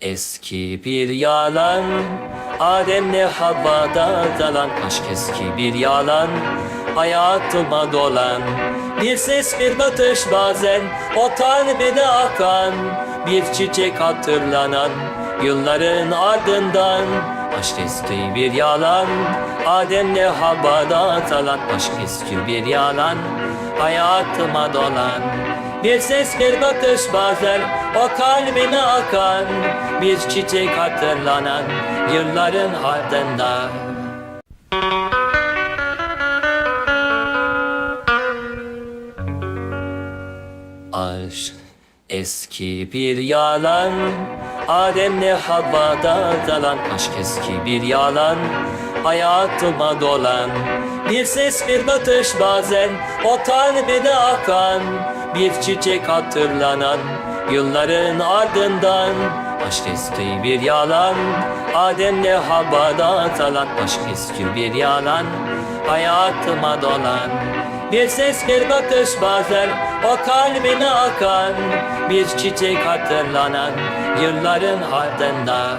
Eski bir yalan Adem'le Havva'da dalan? Aşk eski bir yalan Hayatıma dolan. Bir ses bir batış bazen O kalbine akan. Bir çiçek hatırlanan Yılların ardından. Aşk eski bir yalan Adem'le Havva'da dalan? Aşk eski bir yalan Hayatıma dolan bir ses bir bakış bazen o kalbine akan Bir çiçek hatırlanan yılların ardında Aşk eski bir yalan Adem'le Havva'da dalan. Aşk eski bir yalan Hayatıma dolan. Bir ses bir batış bazen O kalbine akan Bir çiçek hatırlanan Yılların ardından. Aşk eski bir yalan Adem'le Havva'da dalan Aşk eski bir yalan Hayatıma dolan. Bir ses bir bakış bazen o kalbine akan. Bir çiçek hatırlanan yılların ardında